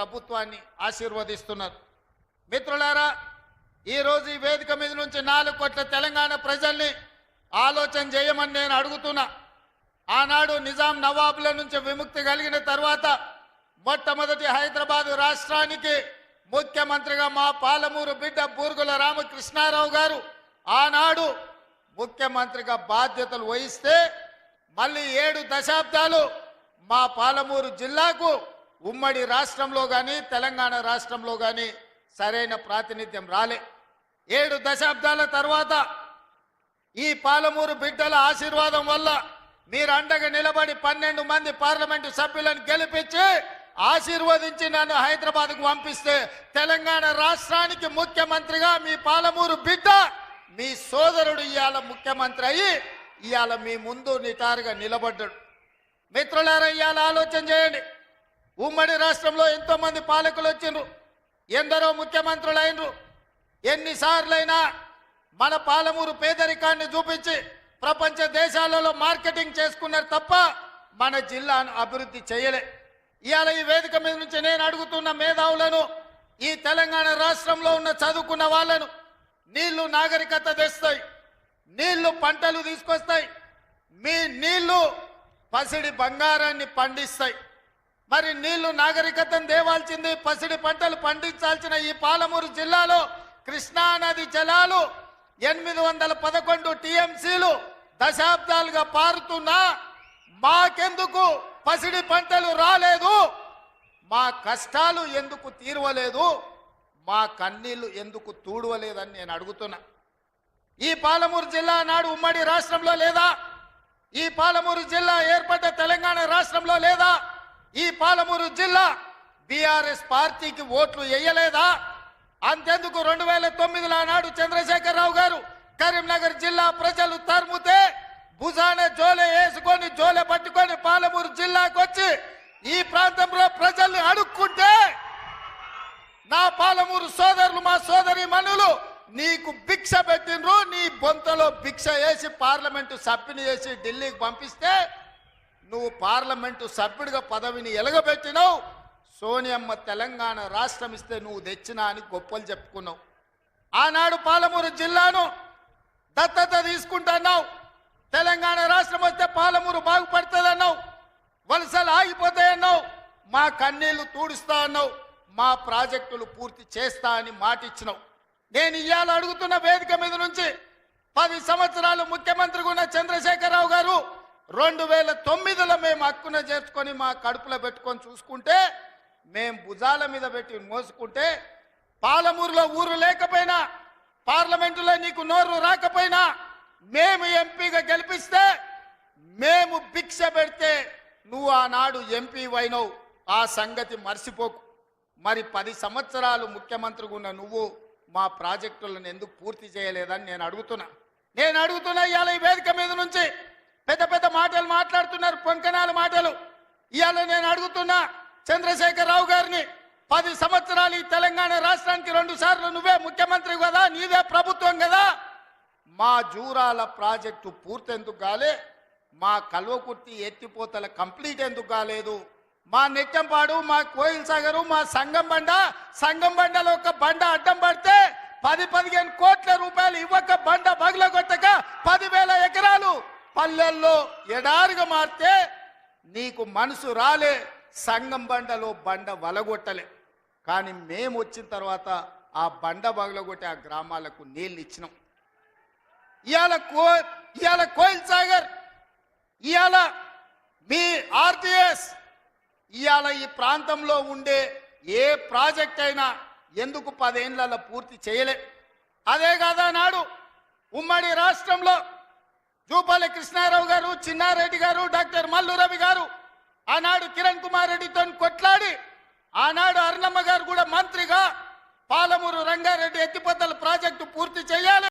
ప్రభుత్వాన్ని ఆశీర్వదిస్తున్నారు. మిత్రులారా ఈరోజు ఈ వేదిక మీద నుంచి నాలుగు కోట్ల తెలంగాణ ప్రజల్ని ఆలోచన చేయమని నేను అడుగుతున్నా. ఆనాడు నిజాం నవాబుల నుంచి విముక్తి కలిగిన తర్వాత మొట్టమొదటి హైదరాబాదు రాష్ట్రానికి ముఖ్యమంత్రిగా మా పాలమూరు బిడ్డ బూర్గుల రామకృష్ణారావు గారు ఆనాడు ముఖ్యమంత్రిగా బాధ్యతలు వహిస్తే మళ్ళీ ఏడు దశాబ్దాలు మా పాలమూరు జిల్లాకు ఉమ్మడి రాష్ట్రంలో కానీ తెలంగాణ రాష్ట్రంలో కానీ సరైన ప్రాతినిధ్యం రాలే. ఏడు దశాబ్దాల తర్వాత ఈ పాలమూరు బిడ్డల ఆశీర్వాదం వల్ల మీరు అండగా నిలబడి పన్నెండు మంది పార్లమెంటు సభ్యులను గెలిపించి ఆశీర్వదించి నన్ను హైదరాబాద్కు పంపిస్తే తెలంగాణ రాష్ట్రానికి ముఖ్యమంత్రిగా మీ పాలమూరు బిడ్డ మీ సోదరుడు ఇవాళ ముఖ్యమంత్రి అయ్యి ఇవాళ మీ ముందు నిటారుగా నిలబడ్డాడు. మిత్రులారా ఇవాళ ఆలోచన చేయండి. ఉమ్మడి రాష్ట్రంలో ఎంతో మంది పాలకులు వచ్చిండ్రు ఎందరో ముఖ్యమంత్రులు అయినరు ఎన్నిసార్లైనా మన పాలమూరు పేదరికాన్ని చూపించి ప్రపంచ దేశాలలో మార్కెటింగ్ చేసుకున్నారు తప్ప మన జిల్లాను అభివృద్ధి చేయలే. ఇవాళ ఈ వేదిక మీద నుంచి నేను అడుగుతున్న మేధావులను ఈ తెలంగాణ రాష్ట్రంలో ఉన్న చదువుకున్న వాళ్ళను నీళ్ళు నాగరికత తెస్తాయి నీళ్ళు పంటలు తీసుకొస్తాయి మీ నీళ్ళు పసిడి బంగారాన్ని పండిస్తాయి. మరి నీళ్ళు నాగరికతను దేవాల్సింది పసిడి పంటలు పండించాల్సిన ఈ పాలమూరు జిల్లాలో కృష్ణా నది జలాలు ఎనిమిది వందల పదకొండు టీఎంసీలు దశాబ్దాలుగా పారుతున్నా మాకెందుకు? పసిడి పంటలు రాలేదు. మా కష్టాలు ఎందుకు తీరవలేదు? మా కన్నీళ్ళు ఎందుకు తూడవలేదని నేను అడుగుతున్నా. ఈ పాలమూరు జిల్లా నాడు ఉమ్మడి రాష్ట్రంలో లేదా? ఈ పాలమూరు జిల్లా ఏర్పడ్డ తెలంగాణ రాష్ట్రంలో లేదా? ఈ పాలమూరు జిల్లా బీఆర్ఎస్ పార్టీకి ఓట్లు వేయలేదా? అంతెందుకు రెండు వేల తొమ్మిదిలో నాడు చంద్రశేఖరరావు గారు కరీంనగర్ జిల్లా ప్రజలు తరుముతే భుజాన జోలె వేసుకొని జోలె పట్టుకొని పాలమూరు జిల్లాకు వచ్చి ఈ ప్రాంతంలో ప్రజల్ని అడుక్కుంటే నా పాలమూరు సోదరులు మా సోదరి మనులు నీకు భిక్ష పెట్టినరు నీ బొంతలో భిక్ష వేసి పార్లమెంటు సభ్యుని వేసి ఢిల్లీకి పంపిస్తే నువ్వు పార్లమెంటు సభ్యుడిగా పదవిని ఎలగబెట్టినావు. సోనియమ్మ తెలంగాణ రాష్ట్రం ఇస్తే నువ్వు తెచ్చినా అని గొప్పలు చెప్పుకున్నావు. ఆనాడు పాలమూరు జిల్లాను దత్తత తీసుకుంటున్నావు. తెలంగాణ రాష్ట్రం వస్తే పాలమూరు బాగుపడుతుందన్నావు. వలసలు ఆగిపోతాయన్నావు. మా కన్నీళ్ళు తూడుస్తా అన్నావు. మా ప్రాజెక్టులు పూర్తి చేస్తా అని మాటిచ్చినావు. నేను ఇవాళ అడుగుతున్న వేదిక మీద నుంచి పది సంవత్సరాలు ముఖ్యమంత్రిగా ఉన్న చంద్రశేఖరరావు గారు రెండు వేల తొమ్మిదిలో చేర్చుకొని మా కడుపులో పెట్టుకొని చూసుకుంటే మేము భుజాల మీద పెట్టి మోసుకుంటే పాలమూరులో ఊరు లేకపోయినా పార్లమెంటులో నీకు నోరు రాకపోయినా మేము ఎంపీగా గెలిపిస్తే మేము భిక్ష పెడితే నువ్వు ఆనాడు ఎంపీ అయినవు. ఆ సంగతి మర్చిపోకు. మరి పది సంవత్సరాలు ముఖ్యమంత్రిగా ఉన్న నువ్వు మా ప్రాజెక్టులను ఎందుకు పూర్తి చేయలేదని నేను అడుగుతున్నా. నేను అడుగుతున్నా ఇవాళ ఈ వేదిక మీద నుంచి. పెద్ద పెద్ద మాటలు మాట్లాడుతున్నారు పొంకనాల మాటలు. ఇవాళ నేను అడుగుతున్నా చంద్రశేఖరరావు గారిని పది సంవత్సరాలు ఈ తెలంగాణ రాష్ట్రానికి రెండు సార్లు నువ్వే ముఖ్యమంత్రి కదా నీదే ప్రభుత్వం కదా. మా జూరాల ప్రాజెక్టు పూర్తెందుకు కాలే మా కల్వకుర్తి ఎత్తిపోతల కంప్లీట్ ఎందుకు కాలేదు. మా నెట్టంపాడు మా కోయిల్ సాగరు మా సంగం బండ సంగం బండలో ఒక బండ అడ్డం పడితే పది పదిహేను కోట్ల రూపాయలు ఇవ్వక బండ బగుల కొట్టక పదివేల ఎకరాలు పల్లెల్లో ఎడారిగా మారితే నీకు మనసు రాలే సంగం బండలో బండ వలగొట్టలే. కానీ మేము వచ్చిన తర్వాత ఆ బండ బగలగొట్టి ఆ గ్రామాలకు నీళ్ళు ఇచ్చినాం. ఇవాళ కో ఇవాళ కోయిల్ సాగర్ ఇవాళ మీ ఆర్టీఎస్ ఇవాళ ఈ ప్రాంతంలో ఉండే ఏ ప్రాజెక్ట్ అయినా ఎందుకు పదేళ్ళలో పూర్తి చేయలే. అదే కాదా నాడు ఉమ్మడి రాష్ట్రంలో జూపాలి కృష్ణారావు గారు చిన్నారెడ్డి గారు డాక్టర్ మల్లు రవి గారు ఆనాడు కిరణ్ కుమార్ రెడ్డితో కొట్లాడి ఆనాడు అరుణమ్మ గారు కూడా మంత్రిగా పాలమూరు రంగారెడ్డి ఎత్తిపోతల ప్రాజెక్టు పూర్తి చేయాలి.